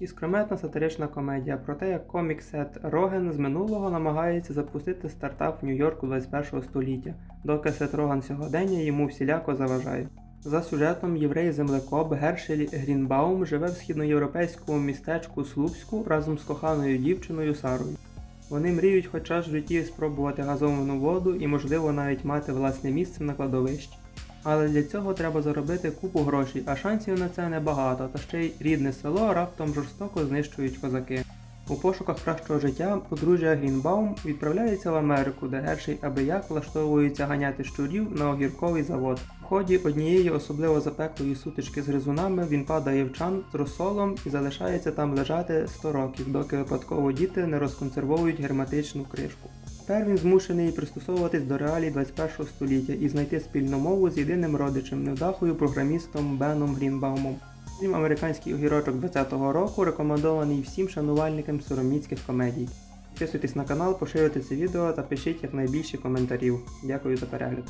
Іскрометна сатирична комедія про те, як комік Сет Роген з минулого намагається запустити стартап в Нью-Йорку 21 століття, доки Сет Роган сьогодення йому всіляко заважає. За сюжетом єврей-землекоп Гершель Грінбаум живе в східноєвропейському містечку Слупську разом з коханою дівчиною Сарою. Вони мріють хоч раз в житті спробувати газовану воду і, можливо, навіть мати власне місце на кладовищі. Але для цього треба заробити купу грошей, а шансів на це небагато, та ще й рідне село раптом жорстоко знищують козаки. У пошуках кращого життя подружжя Грінбаум відправляється в Америку, де герший аби як влаштовується ганяти щурів на огірковий завод. В ході однієї особливо запеклої сутички з гризунами він падає в чан з розсолом і залишається там лежати 100 років, доки випадково діти не розконсервовують герметичну кришку. Тепер він змушений пристосовуватись до реалій 21 століття і знайти спільну мову з єдиним родичем, невдахою програмістом Беном Грінбаумом. Фільм Американський огірочок 2020 року рекомендований всім шанувальникам сороміцьких комедій. Підписуйтесь на канал, поширюйте це відео та пишіть якнайбільше коментарів. Дякую за перегляд.